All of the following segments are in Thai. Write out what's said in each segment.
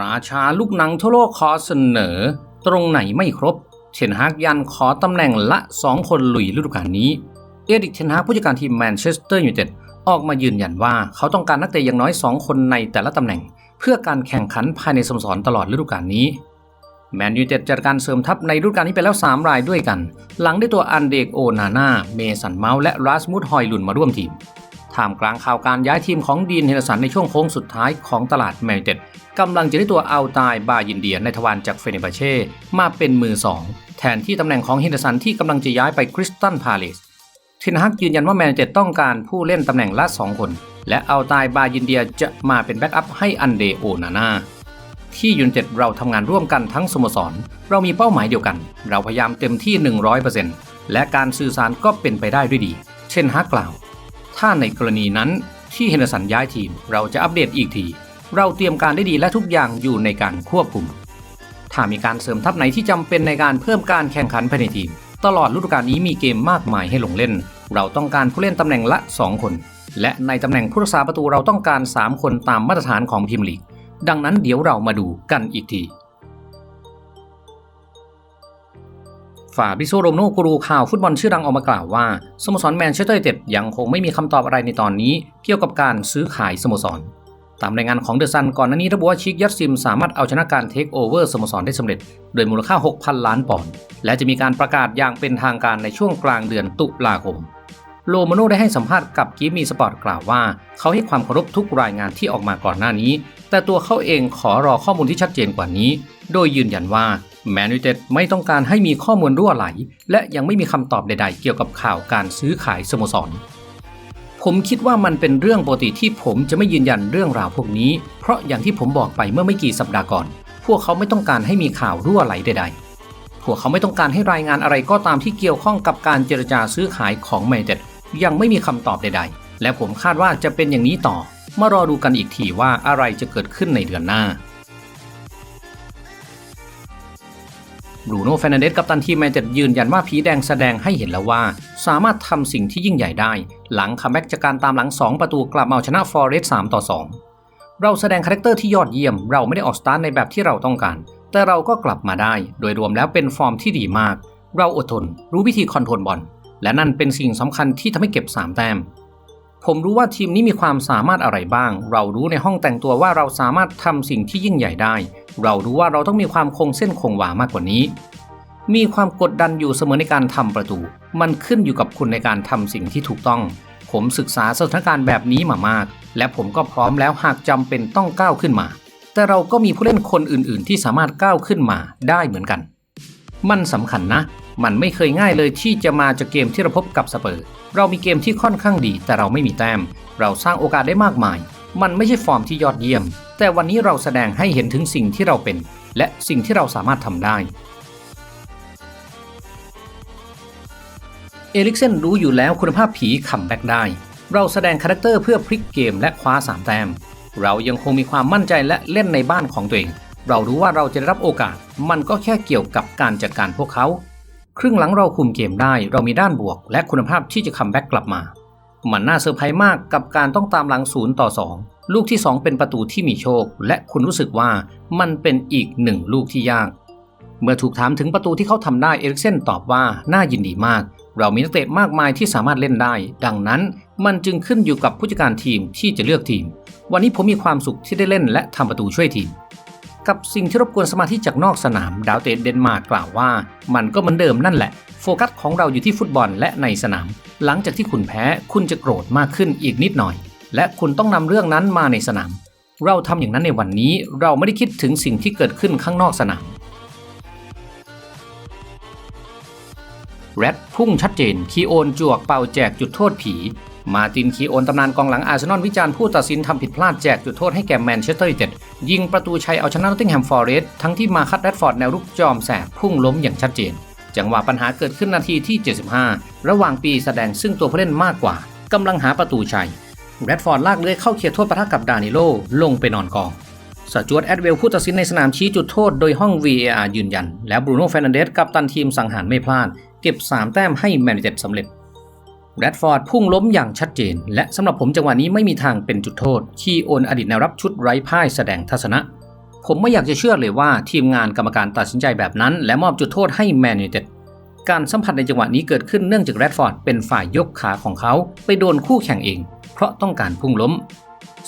ราชาลูกหนังทั่วโลกขอเสนอ ตรงไหนไม่ครบเทนฮากยันขอตำแหน่งละ 2 คนลุยฤดูกาลนี้ เอริกเทนฮากผู้จัดการทีมแมนเชสเตอร์ยูไนเต็ดออกมายืนยันว่าเขาต้องการนักเตะอย่างน้อย 2 คนในแต่ละตำแหน่ง เพื่อการแข่งขันภายในสโมสรตลอดฤดูกาลนี้แมนยูไนเต็ดจัดการเสริมทัพในฤดูกาลนี้ไปแล้ว 3 รายด้วยกัน หลังได้ตัวอันเดกโอนาน่าเมสันเมาส์และรัสมุดฮอยลุนมาร่วมทีม ท่ามกลางข่าวการย้ายทีมของดีนเฮนเดอร์สันในช่วงโค้งสุดท้ายของตลาดแมนยูไนเต็ดกำลังจะได้ตัวเอัลตายบายินเดียในทวารจากเฟเนบาเช่มาเป็นมือ2แทนที่ตำแหน่งของเฮนเดอร์สันที่กำลังจะย้ายไปคริสตันพาเลสเทนฮักยืนยันว่าแมนยูไนเต็ดต้องการผู้เล่นตำแหน่งละ 2 คน และเอัลตายบายินเดียจะมาเป็นแบ็กอัพให้อันเดโอนาน่าที่ยูนเต็ดเราทำงานร่วมกันทั้งสโมสร เรามีเป้าหมายเดียวกัน เราพยายามเต็มที่ 100%และการสื่อสารก็เป็นไปได้ด้วยดี เช่นฮักกล่าว ถ้าในกรณีนั้นที่เฮนร์สันย้ายทีม เราจะอัปเดตอีกที เราเตรียมการได้ดีและทุกอย่างอยู่ในการควบคุม ถ้ามีการเสริมทัพไหนที่จำเป็นในการเพิ่มการแข่งขันภายในทีม ตลอดฤดูกาลนี้มีเกมมากมายให้ลงเล่น เราต้องการผู้เล่นตำแหน่งละ 2 คน และในตำแหน่งผู้รักษาประตูเราต้องการ 3 คนตามมาตรฐานของพรีเมียร์ลีก ดังนั้นเดี๋ยวเรามาดูกันอีกที ฟาบิโซโรมโนกูรูข่าวฟุตบอลชื่อดังออกมากล่าวว่าสโมสรแมนเชสเตอร์ยูไนเต็ดยังคงไม่มีคำตอบอะไรในตอนนี้ เกี่ยวกับการซื้อขายสโมสร ตามรายงานของเดอะซันก่อนหน้านี้ระบุว่าชิกยัตซิมสามารถเอาชนะการเทคโอเวอร์สโมสรได้สำเร็จ โดยมูลค่า 6,000 ล้านปอนด์และจะมีการประกาศอย่างเป็นทางการในช่วงกลางเดือนตุลาคมโลมาโนได้ให้สัมภาษณ์กับกิฟมีสปอร์ตกล่าวว่า เขาให้ความเคารพทุกรายงานที่ออกมาก่อนหน้านี้ แต่ตัวเขาเองขอรอข้อมูลที่ชัดเจนกว่านี้ โดยยืนยันว่า แมนยูเต็ดไม่ต้องการให้มีข้อมูลรั่วไหล และยังไม่มีคำตอบใด ๆ เกี่ยวกับข่าวการซื้อขายสโมสร ผมคิดว่ามันเป็นเรื่องปกติที่ผมจะไม่ยืนยันเรื่องราวพวกนี้ เพราะอย่างที่ผมบอกไปเมื่อไม่กี่สัปดาห์ก่อน พวกเขาไม่ต้องการให้มีข่าวรั่วไหลใด ๆ พวกเขาไม่ต้องการให้รายงานอะไรก็ตามที่เกี่ยวข้องกับการเจรจาซื้อขายของแมนยูเต็ดยังไม่มีคำตอบใด ๆ และผมคาดว่าจะเป็นอย่างนี้ต่อ มารอดูกันอีกทีว่าอะไรจะเกิดขึ้นในเดือนหน้า บรูโน่เฟรนันเดสกับตันทีมแมนเชสเตอร์ยืนยันว่าผีแดงแสดงให้เห็นแล้วว่า สามารถทำสิ่งที่ยิ่งใหญ่ได้ หลังคัมแบ็กจากการตามหลัง 2 ประตูกลับมาเอาชนะฟอร์เรสต์3ต่อ 2 เราแสดงคาแรคเตอร์ที่ยอดเยี่ยม เราไม่ได้ออกสตาร์ทในแบบที่เราต้องการ แต่เราก็กลับมาได้ โดยรวมแล้วเป็นฟอร์มที่ดีมาก เราอดทน รู้วิธีคอนโทรลบอลและนั่นเป็นสิ่งสำคัญที่ทำให้เก็บ3แต้ม ผมรู้ว่าทีมนี้มีความสามารถอะไรบ้าง เรารู้ในห้องแต่งตัวว่าเราสามารถทำสิ่งที่ยิ่งใหญ่ได้ เรารู้ว่าเราต้องมีความคงเส้นคงวามากกว่านี้ มีความกดดันอยู่เสมอในการทำประตู มันขึ้นอยู่กับคุณในการทำสิ่งที่ถูกต้อง ผมศึกษาสถานการณ์แบบนี้มามาก และผมก็พร้อมแล้วหากจำเป็นต้องก้าวขึ้นมา แต่เราก็มีผู้เล่นคนอื่น ๆ ที่สามารถก้าวขึ้นมาได้เหมือนกัน มันสำคัญนะ มันไม่เคยง่ายเลยที่จะมาจากเกมที่เราพบกับสเปอร์ เรามีเกมที่ค่อนข้างดี แต่เราไม่มีแต้ม เราสร้างโอกาสได้มากมาย มันไม่ใช่ฟอร์มที่ยอดเยี่ยม แต่วันนี้เราแสดงให้เห็นถึงสิ่งที่เราเป็น และสิ่งที่เราสามารถทำได้ เอลิกเซนรู้อยู่แล้วคุณภาพผีคัมแบ็กได้ เราแสดงคาแรคเตอร์เพื่อพลิกเกมและคว้า3แต้ม เรายังคงมีความมั่นใจและเล่นในบ้านของตัวเองเรารู้ว่าเราจะได้รับโอกาส มันก็แค่เกี่ยวกับการจัดการพวกเขา ครึ่งหลังเราคุมเกมได้เรามีด้านบวก และคุณภาพที่จะคัมแบ็กกลับมา มันน่าเซอร์ไพรส์มากกับการต้องตามหลังศูนย์ต่อ 2 ลูกที่ 2 เป็นประตูที่มีโชค และคุณรู้สึกว่ามันเป็นอีกหนึ่งลูกที่ยาก เมื่อถูกถามถึงประตูที่เขาทำได้เอริกเซนตอบว่าน่ายินดีมาก เรามีนักเตะมากมายที่สามารถเล่นได้ ดังนั้นมันจึงขึ้นอยู่กับผู้จัดการทีมที่จะเลือกทีม วันนี้ผมมีความสุขที่ได้เล่นและทำประตูช่วยทีม กับสิ่งที่รบกวนสมาธิจากนอกสนามดาวเตะเดนมาร์กกล่าวว่า มันก็เหมือนเดิมนั่นแหละ โฟกัสของเราอยู่ที่ฟุตบอลและในสนาม หลังจากที่คุณแพ้คุณจะโกรธมากขึ้นอีกนิดหน่อย และคุณต้องนำเรื่องนั้นมาในสนาม เราทำอย่างนั้นในวันนี้เราไม่ได้คิดถึงสิ่งที่เกิดขึ้นข้างนอกสนามแรดพุ่งชัดเจนคีโอนจวกเป่าแจกจุดโทษผี มาตินคีโอนตำนานกองหลังอาร์เซนอลวิจารณ์ผู้ตัดสินทำผิดพลาดแจกจุดโทษให้แก่แมนเชสเตอร์ยูไนเต็ดยิงประตูชัยเอาชนะนอตติงแฮมฟอร์เรสต์ทั้งที่มาคัดแรดฟอร์ดแนวรุกจอมแสบพุ่งล้มอย่างชัดเจน จังหวะปัญหาเกิดขึ้นนาทีที่ 75 ระหว่างปีแสดงซึ่งตัวผู้เล่นมากกว่ากำลังหาประตูชัยแรดฟอร์ดลากเลื้อยเข้าเขตโทษปะทะกับดานิโลลงไปนอนกองสจวตแอดเวลผู้ตัดสินในสนามชี้จุดโทษโดยห้อง VAR ยืนยัน และบรูโน่เฟรนันเดสกับตันทีมสังหารไม่พลาด เก็บ 3 แต้มให้แมนเชสเตอร์สำเร็จ แรดฟอร์ดพุ่งล้มอย่างชัดเจน และสำหรับผมจังหวะนี้ไม่มีทางเป็นจุดโทษขี้โอนอดีตแนวรับชุดไร้พ่ายแสดงทัศนะ ผมไม่อยากจะเชื่อเลยว่าทีมงานกรรมการตัดสินใจแบบนั้น และมอบจุดโทษให้แมนยูเต็ดการสัมผัสในจังหวะนี้เกิดขึ้นเนื่องจากแรดฟอร์ดเป็นฝ่ายยกขาของเขา ไปโดนคู่แข่งเอง เพราะต้องการพุ่งล้ม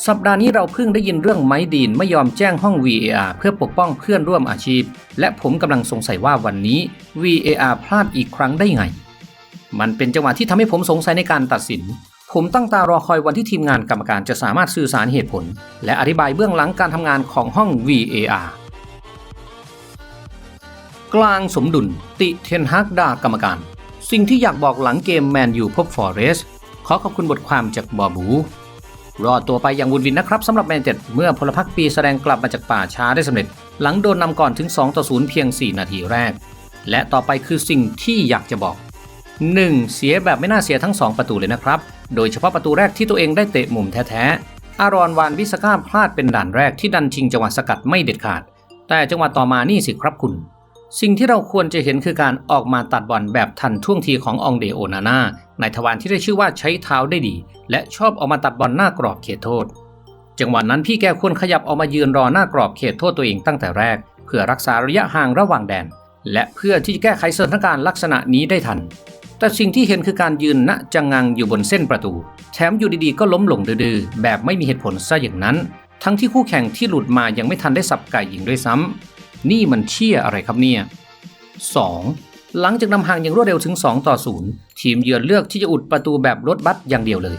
สัปดาห์นี้เราเพิ่งได้ยินเรื่องไม้ดีนไม่ยอมแจ้งห้อง VAR เพื่อปกป้องเพื่อนร่วมอาชีพ และผมกำลังสงสัยว่าวันนี้ VAR พลาดอีกครั้งได้ไง มันเป็นจังหวะที่ทำให้ผมสงสัยในการตัดสิน ผมตั้งตารอคอยวันที่ทีมงานกรรมการจะสามารถสื่อสารเหตุผล และอธิบายเบื้องหลังการทำงานของห้อง VAR กลางสมดุลติเทนฮักด่ากรรมการ สิ่งที่อยากบอกหลังเกมแมนยูพบฟอเรสขอขอบคุณบทความจากบอบูรอดตัวไปอย่างวุ่นวินนะครับสำหรับแมนเจ็ดเมื่อพลพรรคปีแสดงกลับมาจากป่าช้าได้สำเร็จ หลังโดนนำก่อนถึง 2 ต่อ 0 เพียง 4 นาทีแรก และต่อไปคือสิ่งที่อยากจะบอก 1. เสียแบบไม่น่าเสียทั้ง 2 ประตูเลยนะครับ โดยเฉพาะประตูแรกที่ตัวเองได้เตะมุมแท้ๆ อารอนวานวิสก้าพลาดเป็นด่านแรกที่ดันชิงจังหวะสกัดไม่เด็ดขาด แต่จังหวะต่อมานี่สิครับคุณ สิ่งที่เราควรจะเห็นคือการออกมาตัดบอลแบบทันท่วงทีขององเดโอนาน่าในทวารที่ได้ชื่อว่าใช้เท้าได้ดี และชอบออกมาตัดบอลหน้ากรอบเขตโทษ จังหวะนั้นพี่แกควรขยับออกมายืนรอหน้ากรอบเขตโทษตัวเองตั้งแต่แรก เพื่อรักษาระยะห่างระหว่างแดน และเพื่อที่จะแก้ไขสถานการณ์ลักษณะนี้ได้ทัน แต่สิ่งที่เห็นคือการยืนณจังงังอยู่บนเส้นประตู แถมอยู่ดีๆ ก็ล้มลงดื้อๆแบบไม่มีเหตุผลซะอย่างนั้น ทั้งที่คู่แข่งที่หลุดมายังไม่ทันได้สับไก่ยิงด้วยซ้ำนี่มันเชี่ยอะไรครับเนี่ย 2. หลังจากนำห่างอย่างรวดเร็วถึง 2 ต่อ 0 ทีมเยือนเลือกที่จะอุดประตูแบบรถบัสอย่างเดียวเลย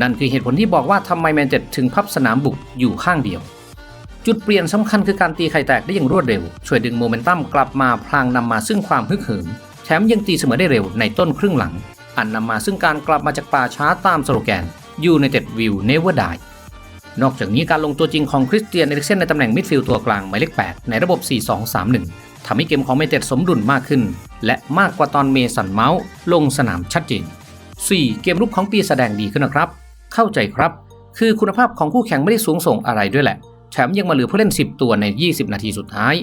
นั่นคือเหตุผลที่บอกว่าทำไมแมนเจ็ดถึงพับสนามบุกอยู่ข้างเดียวจุดเปลี่ยนสำคัญคือการตีไข่แตกได้อย่างรวดเร็ว ช่วยดึงโมเมนตัมกลับมาพลางนำมาซึ่งความฮึกเหิม แถมยังตีเสมอได้เร็วในต้นครึ่งหลัง อันนำมาซึ่งการกลับมาจากป่าช้าตามสโลแกน United Will Never Die นอกจากนี้การลงตัวจริงของคริสเตียนเอริกเซนในตำแหน่งมิดฟิลด์ตัวกลางหมายเลข 8 ในระบบ 4-2-3-1 ทำให้เกมของเมเต็ดสมดุลมากขึ้น และมากกว่าตอนเมสันเมาส์ลงสนามชัดเจน 4. เกมรุกของปีแสดงดีขึ้นนะครับ เข้าใจครับ คือคุณภาพของคู่แข่งไม่ได้สูงส่งอะไรด้วยแหละ แถมยังมาเหลือผู้เล่น 10 ตัวใน 20 นาทีสุดท้าย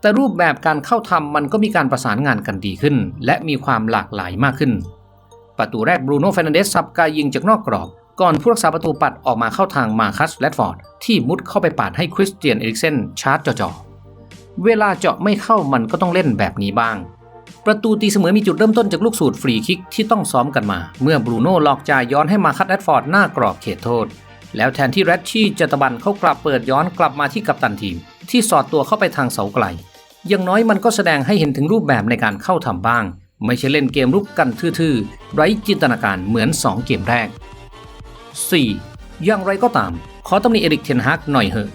แต่รูปแบบการเข้าทำมันก็มีการประสานงานกันดีขึ้น และมีความหลากหลายมากขึ้น ประตูแรกบรูโน่เฟรนันเดสสับกายยิงจากนอกกรอบ ก่อนผู้รักษาประตูปัดออกมาเข้าทางมาคัสแรดฟอร์ด ที่มุดเข้าไปปาดให้คริสเตียนเอริกเซนชาร์จจ่อๆเวลาเจาะไม่เข้ามันก็ต้องเล่นแบบนี้บ้าง ประตูตีเสมอมีจุดเริ่มต้นจากลูกสูตรฟรีคิกที่ต้องซ้อมกันมา เมื่อบรูโน่หลอกจ่ายย้อนให้มาคัสแรดฟอร์ดหน้ากรอบเขตโทษ แล้วแทนที่แรดชี่จะตะบันเขากลับเปิดย้อนกลับมาที่กัปตันทีม ที่สอดตัวเข้าไปทางเสาไกล อย่างน้อยมันก็แสดงให้เห็นถึงรูปแบบในการเข้าทำบ้าง ไม่ใช่เล่นเกมรุกกันทื่อๆ ไร้จินตนาการเหมือน 2 เกมแรก 4. อย่างไรก็ตาม ขอตำหนิเอริกเทนฮักหน่อยเหอะ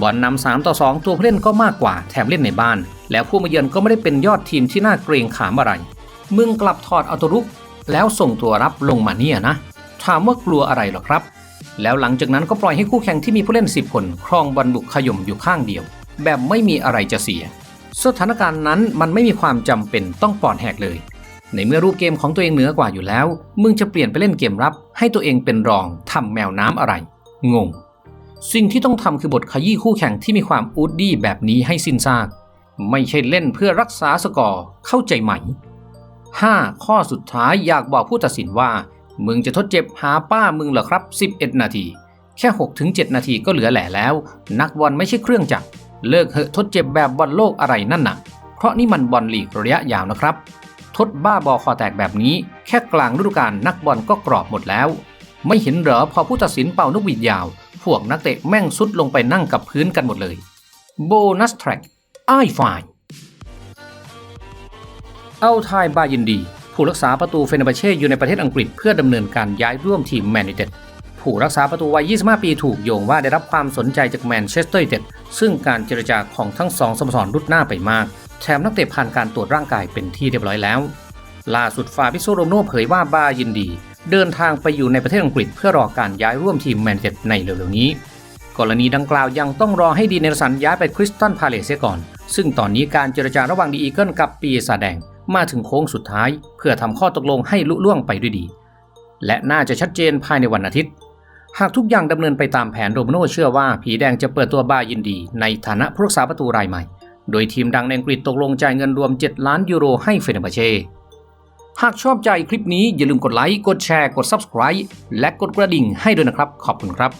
บอลนำ3ต่อ 2 ตัวผู้เล่นก็มากกว่าแถมเล่นในบ้าน แล้วผู้มาเยือนก็ไม่ได้เป็นยอดทีมที่น่าเกรงขามอะไร มึงกลับถอดเอาตัวรุก แล้วส่งตัวรับลงมาเนี่ยนะ ถามว่ากลัวอะไรหรอครับแล้วหลังจากนั้นก็ปล่อยให้คู่แข่งที่มีผู้เล่น 10 คน ครองบอลบุกขย่มอยู่ข้างเดียว แบบไม่มีอะไรจะเสีย สถานการณ์นั้นมันไม่มีความจำเป็นต้องปอดแหกเลย ในเมื่อรูปเกมของตัวเองเหนือกว่าอยู่แล้ว มึงจะเปลี่ยนไปเล่นเกมรับ ให้ตัวเองเป็นรองทำแมวน้ำอะไร งง สิ่งที่ต้องทำคือบทขยี้คู่แข่งที่มีความอูดดี้แบบนี้ให้สิ้นซาก ไม่ใช่เล่นเพื่อรักษาสกอร์เข้าใจไหม 5. ข้อสุดท้ายอยากบอกผู้ตัดสินว่า มึงจะทดเจ็บหาป้ามึงเหรอครับ 11 นาที แค่ 6-7 นาทีก็เหลือแหล่แล้ว นักบอลไม่ใช่เครื่องจักร เลิกเหอะทดเจ็บแบบบอลโลกอะไรนั่นน่ะ เพราะนี่มันบอลลีกระยะยาวนะครับ ทดบ้าบอคอแตกแบบนี้ แค่กลางฤดูกาลนักบอลก็กรอบหมดแล้ว ไม่เห็นเหรอพอผู้ตัดสินเป่านกหวีดยาว พวกนักเตะแม่งซุดลงไปนั่งกับพื้นกันหมดเลยโบนัสแทร็กไอ้ฝ่ายเอาทายบายินดี ผู้รักษาประตูเฟเนบเช่อยู่ในประเทศอังกฤษเพื่อดำเนินการย้ายร่วมทีมแมนยูเต็ดผู้รักษาประตูวัย 25 ปีถูกโยงว่าได้รับความสนใจจากแมนเชสเตอร์ยูไนเต็ด ซึ่งการเจรจาของทั้งสองสโมสรรุดหน้าไปมาก แถมนักเตะผ่านการตรวจร่างกายเป็นที่เรียบร้อยแล้ว ล่าสุดฟาบิโซโรโน่เผยว่าบายินดี เดินทางไปอยู่ในประเทศอังกฤษเพื่อรอการย้ายร่วมทีมแมนยูเต็ดในเร็วๆนี้ กรณีดังกล่าวยังต้องรอให้ดีเนลสันย้ายไปคริสตันพาเลซเสียก่อน ซึ่งตอนนี้การเจรจาระหว่างดีอีเกิลกับปีศาจแดงมาถึงโค้งสุดท้าย เพื่อทำข้อตกลงให้ลุล่วงไปด้วยดี และน่าจะชัดเจนภายในวันอาทิตย์ หากทุกอย่างดำเนินไปตามแผนโรมโนเชื่อว่าผีแดงจะเปิดตัวบายินดี ในฐานะผู้รักษาประตูรายใหม่ โดยทีมดังในอังกฤษตกลงจ่ายเงินรวม 7 ล้านยูโรให้เฟเนบาเช่ หากชอบใจคลิปนี้อย่าลืมกดไลค์ กดแชร์ กด Subscribe และกดกระดิ่งให้ด้วยนะครับ ขอบคุณครับ